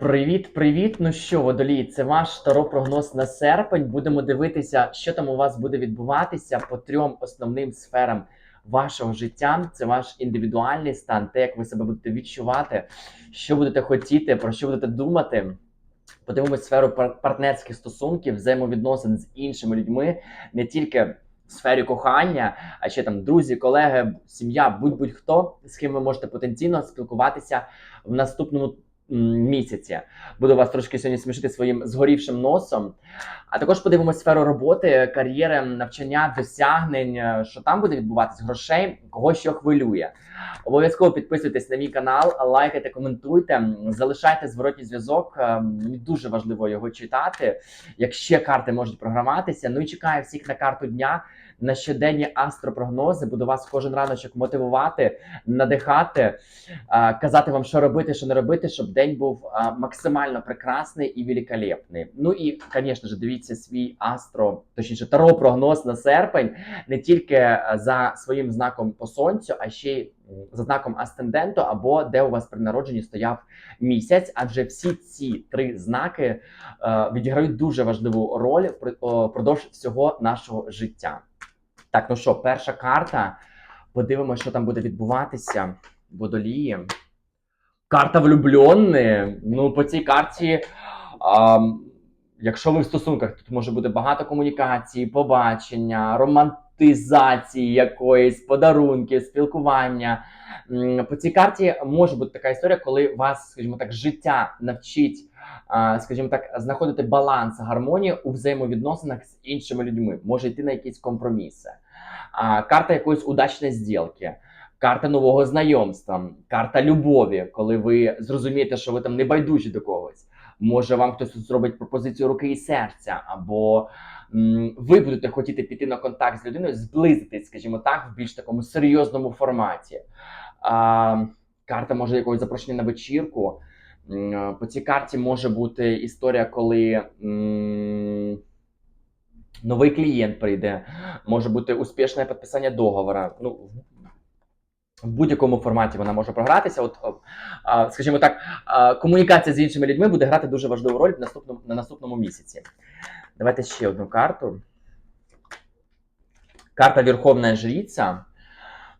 Привіт, привіт! Ну що, водолій, це ваш таро-прогноз на серпень. Будемо дивитися, що там у вас буде відбуватися по трьом основним сферам вашого життя. Це ваш індивідуальний стан, те, як ви себе будете відчувати, що будете хотіти, про що будете думати. Подивимось сферу пар- партнерських стосунків, взаємовідносин з іншими людьми, не тільки в сфері кохання, а ще там друзі, колеги, сім'я, будь-будь-хто, з ким ви можете потенційно спілкуватися в наступному місяці. Буду вас трошки сьогодні смішити своїм згорівшим носом. А також подивимось сферу роботи, кар'єри, навчання, досягнень, е, що там буде відбуватись, грошей, кого що хвилює. Обов'язково підписуйтесь на мій канал, лайкайте, коментуйте, залишайте зворотній зв'язок. е, дуже важливо його читати. Як ще карти можуть програматися. Ну і чекаю всіх на карту дня. На щоденні астропрогнози буду вас кожен раночок мотивувати, надихати, казати вам, що робити, що не робити, щоб день був максимально прекрасний і великолепний. Ну і, звісно ж, дивіться свій астро, точніше, таро прогноз на серпень не тільки за своїм знаком по сонцю, а ще й за знаком астенденту, або де у вас при народженні стояв місяць. Адже всі ці три знаки е, відіграють дуже важливу роль впродовж всього нашого життя. Так, ну що, перша карта. Подивимося, що там буде відбуватися. Водолії. Карта влюбленої. Ну, по цій карті, а, якщо ви в стосунках, тут може бути багато комунікації, побачення, романтизації якоїсь, подарунків, спілкування. По цій карті може бути така історія, коли вас, скажімо так, життя навчить, скажімо так, знаходити баланс, гармонію у взаємовідносинах з іншими людьми. Може йти на якісь компроміси. Карта якоїсь удачної зділки, карта нового знайомства, карта любові, коли ви зрозумієте, що ви там не байдужі до когось. Може, вам хтось зробить пропозицію руки і серця, або ви будете хотіти піти на контакт з людиною, зблизитись, скажімо так, в більш такому серйозному форматі. А, карта може якогось запрошення на вечірку. По цій карті може бути історія, коли новий клієнт прийде, може бути успішне підписання договора. Ну, в будь-якому форматі вона може програтися. От, скажімо так, комунікація з іншими людьми буде грати дуже важливу роль в наступному, на наступному місяці. Давайте ще одну карту. Карта Верховна Жриця.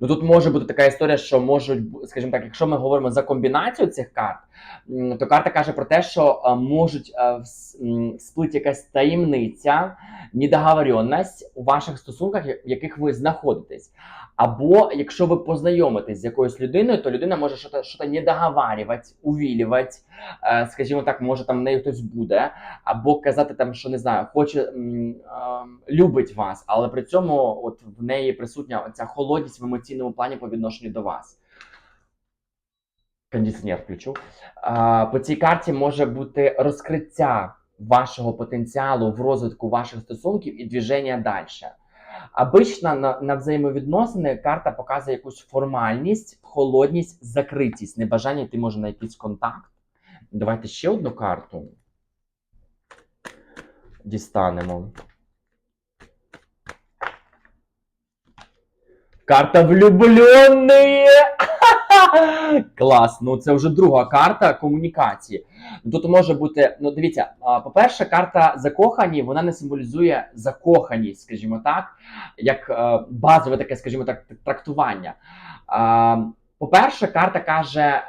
Ну тут може бути така історія, що можуть, скажімо так, якщо ми говоримо за комбінацію цих карт, то карта каже про те, що можуть а, вс- м, всплити якась таємниця, недоговоренність у ваших стосунках, в яких ви знаходитесь. Або якщо ви познайомитесь з якоюсь людиною, то людина може щось щось не договарювати, увілювати, е, скажімо так, може там в неї хтось буде, або казати там, що не знаю, хоче любить вас, але при цьому от в неї присутня ця холодність в емоційному плані по відношенню до вас. Кондиціонер включу. По цій карті може бути розкриття вашого потенціалу в розвитку ваших стосунків і движення далі. Обично на, на взаємовідносини карта показує якусь формальність, холодність, закритість, небажання йти може на якийсь контакт. Давайте ще одну карту дістанемо. Карта влюбленої! Клас, ну це вже друга карта комунікації. Тут може бути, ну дивіться, по-перше, карта закохані, вона не символізує закоханість, скажімо так, як е, базове таке, скажімо так, трактування. По-перше, карта каже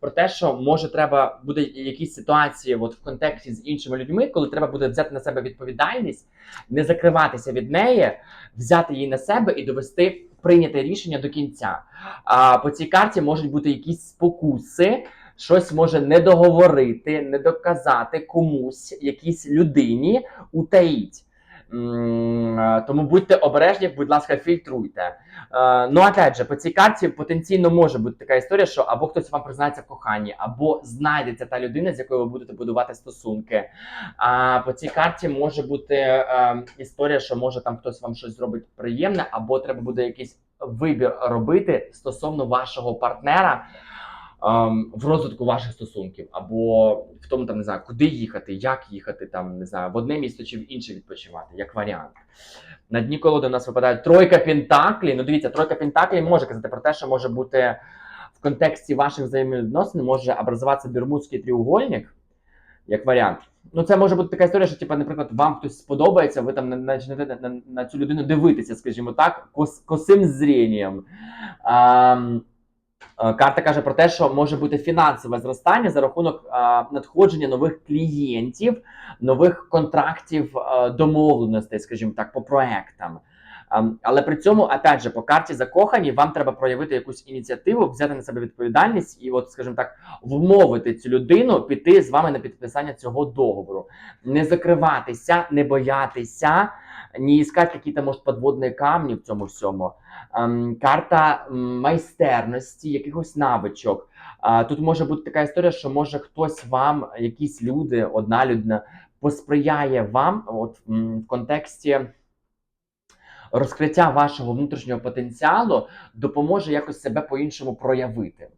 про те, що може треба буде якісь ситуації от, в контексті з іншими людьми, коли треба буде взяти на себе відповідальність, не закриватися від неї, взяти її на себе і довести прийняте рішення до кінця. А по цій карті можуть бути якісь спокуси, щось може не договорити, не доказати комусь, якійсь людині, утаїть. Е, Тому будьте обережні, будь ласка, фільтруйте. Е, Ну, опять же, по цій карті потенційно може бути така історія, що або хтось вам признається в коханні, або знайдеться та людина, з якою ви будете будувати стосунки. А по цій карті може бути е, історія, що може там хтось вам щось зробить приємне, або треба буде якийсь вибір робити стосовно вашого партнера. Ем, В розвитку ваших стосунків, або в тому, там не знаю, куди їхати, як їхати, там не знаю, в одне місто чи в інше відпочивати, як варіант. На дні колоди у нас випадає тройка пентаклі. Ну, дивіться, тройка пентаклі може казати про те, що може бути в контексті ваших взаємовідносин може образуватися Бермудський треугольник, як варіант. Ну, це може бути така історія, що, типу, наприклад, вам хтось сподобається, ви там почнете на, на, на цю людину дивитися, скажімо так, кос, косим зрінням. Е, Карта каже про те, що може бути фінансове зростання за рахунок надходження нових клієнтів, нових контрактів, домовленостей, скажімо так, по проектам. Але при цьому, опять же, по карті закохані, вам треба проявити якусь ініціативу, взяти на себе відповідальність і, от, скажімо так, вмовити цю людину піти з вами на підписання цього договору. Не закриватися, не боятися, не іскати якісь, може, підводні камні в цьому всьому. Карта майстерності, якихось навичок. Тут може бути така історія, що може хтось вам, якісь люди, одна людина, посприяє вам от, в контексті розкриття вашого внутрішнього потенціалу, допоможе якось себе по-іншому проявити.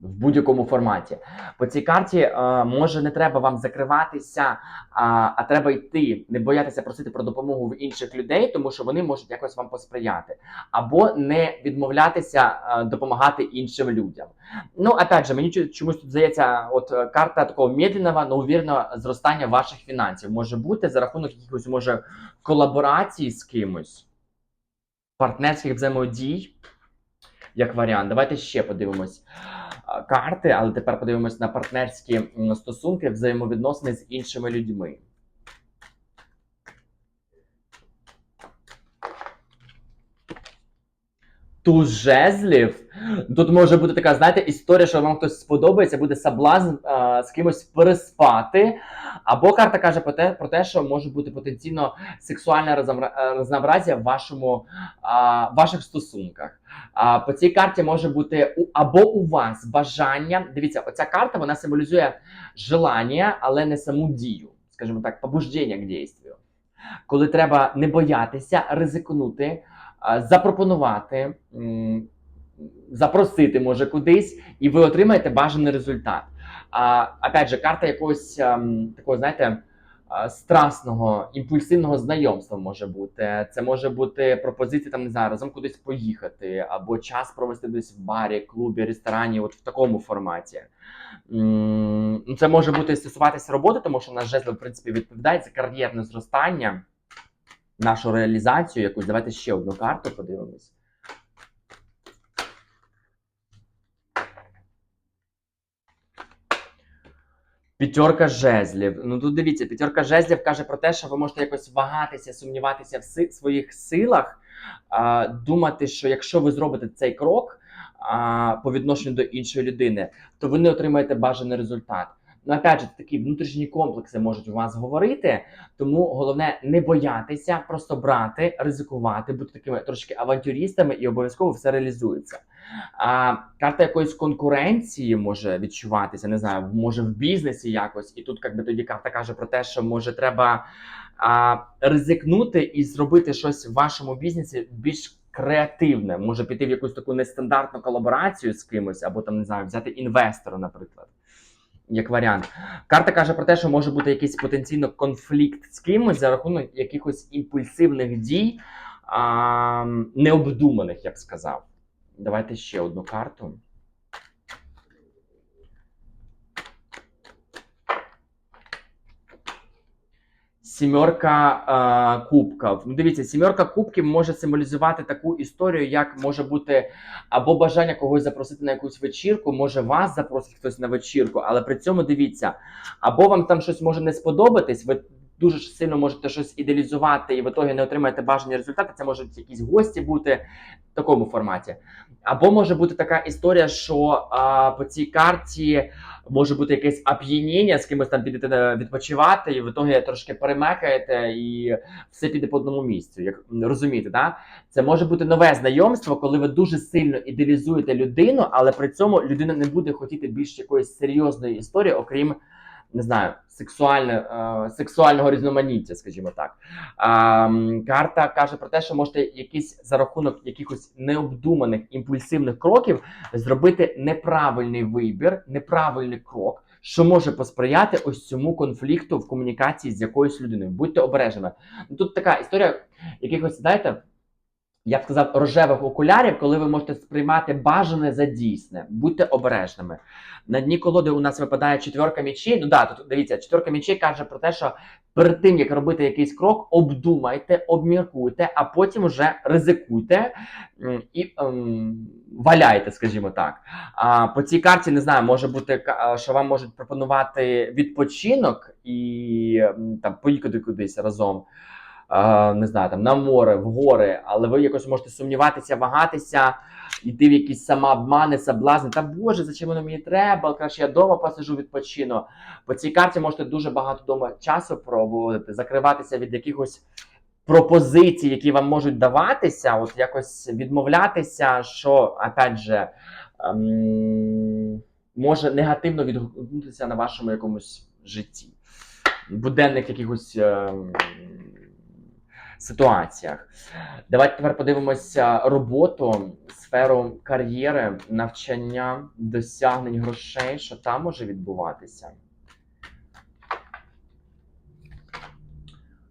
В будь-якому форматі. По цій карті е, може не треба вам закриватися, а, а треба йти, не боятися просити про допомогу в інших людей, тому що вони можуть якось вам посприяти, або не відмовлятися е, допомагати іншим людям. Ну, опять же, мені чомусь тут здається, от е, карта такого медленного, но увереного зростання ваших фінансів може бути за рахунок якихось може колаборацій з кимось, партнерських взаємодій. Як варіант, давайте ще подивимось а, карти, але тепер подивимось на партнерські стосунки, взаємовідносини з іншими людьми. Туз жезлів. Тут може бути така, знаєте, історія, що вам хтось сподобається, буде соблазн а, з кимось переспати. Або карта каже про те, про те, що може бути потенційно сексуальне е, в вашому, а, ваших стосунках. А, по цій карті може бути у, або у вас бажання. Дивіться, оця карта вона символізує желання, але не саму дію, скажімо так, побуждення к дійству. Коли треба не боятися, ризикнути, запропонувати, запросити може кудись, і ви отримаєте бажаний результат. А, опять же, карта якогось ем, такого, знаєте, страсного, імпульсивного знайомства може бути. Це може бути пропозиція там не знаю, разом кудись поїхати, або час провести десь в барі, клубі, ресторані, от в такому форматі. Ну, Це може бути стосуватися роботи, тому що наш жезл, в принципі, відповідає за кар'єрне зростання, нашу реалізацію якусь. Давайте ще одну карту подивимось. П'ятерка жезлів. Ну тут дивіться, п'ятерка жезлів каже про те, що ви можете якось вагатися, сумніватися в си- своїх силах, а, думати, що якщо ви зробите цей крок а, по відношенню до іншої людини, то ви не отримаєте бажаний результат. Ну, опять же, такі внутрішні комплекси можуть у вас говорити, тому головне не боятися, просто брати, ризикувати, бути такими трошки авантюристами, і обов'язково все реалізується. А карта якоїсь конкуренції може відчуватися, не знаю, може в бізнесі якось. І тут якби тоді карта каже про те, що може треба а, ризикнути і зробити щось в вашому бізнесі більш креативне. Може піти в якусь таку нестандартну колаборацію з кимось, або там не знаю, взяти інвестора, наприклад. Як варіант, карта каже про те, що може бути якийсь потенційно конфлікт з кимось за рахунок якихось імпульсивних дій, а, необдуманих, я б сказав. Давайте ще одну карту. Сімерка е, кубків. Ну, дивіться, сімерка кубків може символізувати таку історію, як може бути або бажання когось запросити на якусь вечірку, може вас запросить хтось на вечірку, але при цьому дивіться, або вам там щось може не сподобатись, ви дуже сильно можете щось ідеалізувати, і в ітогі не отримаєте бажані результати. Це можуть якісь гості бути в такому форматі. Або може бути така історія, що а, по цій карті може бути якесь оп'яніння, з кимось там підете відпочивати, і в ітогі трошки перемекаєте, і все піде по одному місцю. Як розумієте, да? Це може бути нове знайомство, коли ви дуже сильно ідеалізуєте людину, але при цьому людина не буде хотіти більш якоїсь серйозної історії, окрім не знаю, сексуальне, е, сексуального різноманіття, скажімо так. А, карта каже про те, що можете якісь за рахунок якихось необдуманих імпульсивних кроків зробити неправильний вибір, неправильний крок. Що може посприяти ось цьому конфлікту в комунікації з якоюсь людиною? Будьте обережними. Тут така історія якихось, знаєте, я б сказав, рожевих окулярів, коли ви можете сприймати бажане за дійсне. Будьте обережними. На дні колоди у нас випадає четверка мічей. Ну да, тут дивіться, четверка мічей каже про те, що перед тим як робити якийсь крок, обдумайте, обміркуйте, а потім вже ризикуйте і ем, валяйте, скажімо так. А по цій карті не знаю, може бути що вам можуть пропонувати відпочинок і там поїхати кудись разом. Не знаю, там на море, в гори, але ви якось можете сумніватися, вагатися, йти в якісь самообмани, соблазни. Та Боже, зачем воно мені треба? Краще я вдома посижу, відпочину. По цій карті можете дуже багато вдома часу проводити, закриватися від якихось пропозицій, які вам можуть даватися, от якось відмовлятися, що, опять же, ем, може негативно відгукнутися на вашому якомусь житті, буденних якихось. ем, ситуаціях. Давайте тепер подивимося роботу, сферу кар'єри, навчання, досягнень грошей, що там може відбуватися.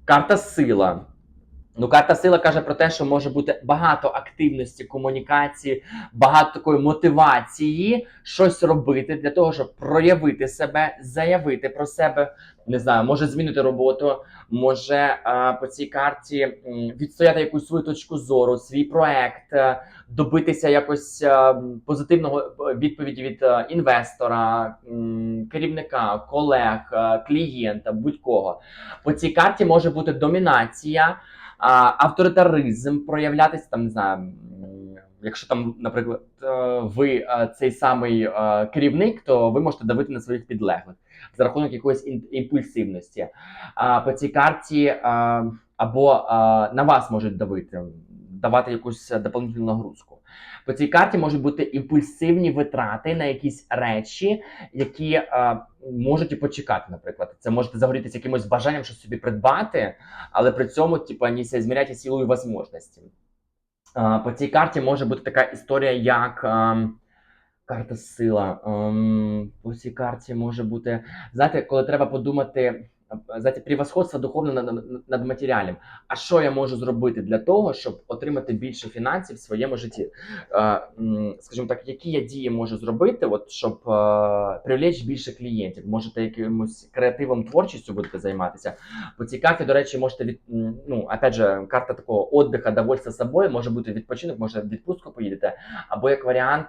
Карта сила. Ну, карта сила каже про те, що може бути багато активності, комунікації, багато такої мотивації щось робити для того, щоб проявити себе, заявити про себе. Не знаю, може змінити роботу, може а, по цій карті відстояти якусь свою точку зору, свій проект, е, добитися якось е, позитивного е, відповіді від е, інвестора, керівника, колег, е, клієнта, будь-кого. По цій карті може бути домінація, авторитаризм проявлятися там, не знаю. Якщо там, наприклад, е, ви е, цей самий е, керівник, то ви можете давити на своїх підлеглих за рахунок якоїсь імпульсивності. А по цій карті або на вас можуть давити, давати якусь дополнительну нагрузку. По цій карті можуть бути імпульсивні витрати на якісь речі, які а, можуть і почекати, наприклад. Це можете загорітися якимось бажанням щось собі придбати, але при цьому, типу, не зміряйте силою можливості. По цій карті може бути така історія, як. Карта сила. Ем, по цій карті може бути. Знаєте, коли треба подумати, знаєте, превосходство духовне над, над- матеріалем. А що я можу зробити для того, щоб отримати більше фінансів в своєму житті? Е, скажімо так, які я дії можу зробити, от, щоб е, привлечь більше клієнтів? Можете якимось креативом, творчістю будете займатися. По цій карті, до речі, можете від ну, опять же, карта такого отдиха, довольства собою, може бути відпочинок, може в відпустку поїдете, або як варіант.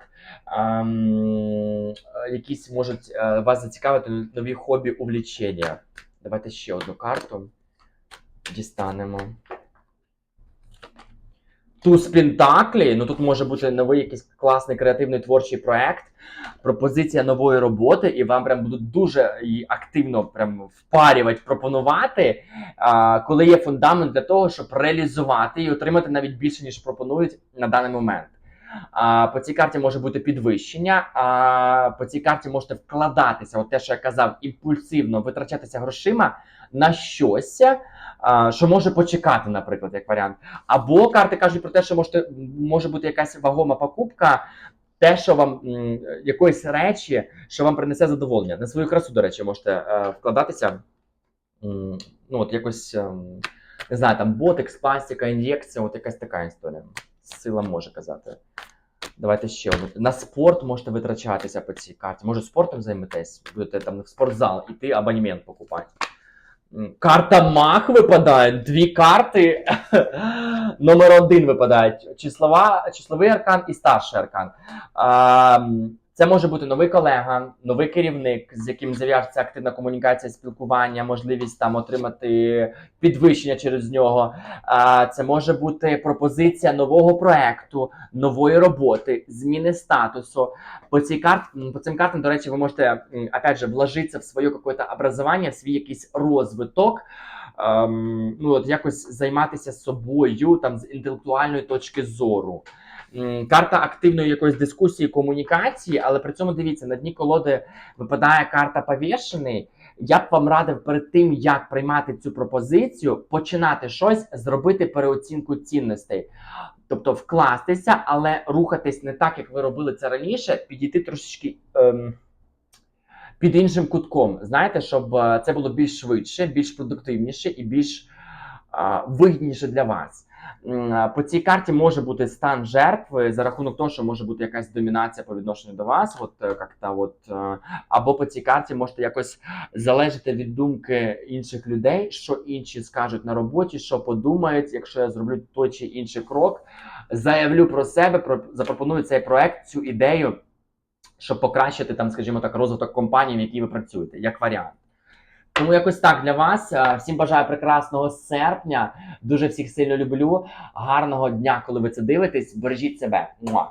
Ем, якісь можуть вас зацікавити нові хобі, увлічення. Давайте ще одну карту дістанемо. Туз Пентаклі. Ну тут може бути новий якийсь класний креативний творчий проект, пропозиція нової роботи, і вам прям будуть дуже активно прям впарювати, пропонувати, коли є фундамент для того, щоб реалізувати і отримати навіть більше, ніж пропонують на даний момент. А, по цій карті може бути підвищення. А по цій карті можете вкладатися, от те, що я казав, імпульсивно витрачатися грошима на щось, а, що може почекати, наприклад, як варіант. Або карти кажуть про те, що можете, може бути якась вагома покупка, те, що вам якоїсь речі, що вам принесе задоволення. На свою красу, до речі, можете е, вкладатися. М, Ну, от якось, ем, не знаю, там ботекс, пластика, ін'єкція, от якась така історія. Сила може казати. Давайте ще. На спорт можете витрачатися по цій карті. Може, спортом займетесь, будете там в спортзал іти абонемент покупати. Карта Мах випадає. Дві карти. Номер один випадають. Числова, числовий аркан і старший аркан. А, це може бути новий колега, новий керівник, з яким зав'яжеться активна комунікація, спілкування, можливість там отримати підвищення через нього. Це може бути пропозиція нового проекту, нової роботи, зміни статусу. По цій карт, по цим картам, до речі, ви можете опять же вложитися в своє какое-то образування, в свій якийсь розвиток. Ем, ну, от якось займатися собою там з інтелектуальної точки зору. Карта активної якоїсь дискусії, комунікації, але при цьому дивіться, на дні колоди випадає карта повішений. Я б вам радив перед тим, як приймати цю пропозицію, починати щось, зробити переоцінку цінностей. Тобто вкластися, але рухатись не так, як ви робили це раніше, підійти трошечки ем, під іншим кутком. Знаєте, щоб е, це було більш швидше, більш продуктивніше і більш а, вигідніше для вас. По цій карті може бути стан жертви за рахунок того, що може бути якась домінація по відношенню до вас, от е, як-то от, е, або по цій карті можете якось залежати від думки інших людей, що інші скажуть на роботі, що подумають, якщо я зроблю той чи інший крок, заявлю про себе, про запропоную цей проект, цю ідею, щоб покращити там, скажімо так, розвиток компанії, в якій ви працюєте, як варіант. Тому якось так для вас. Е, Всім бажаю прекрасного серпня. Дуже всіх сильно люблю. Гарного дня, коли ви це дивитесь. Бережіть себе. Муа.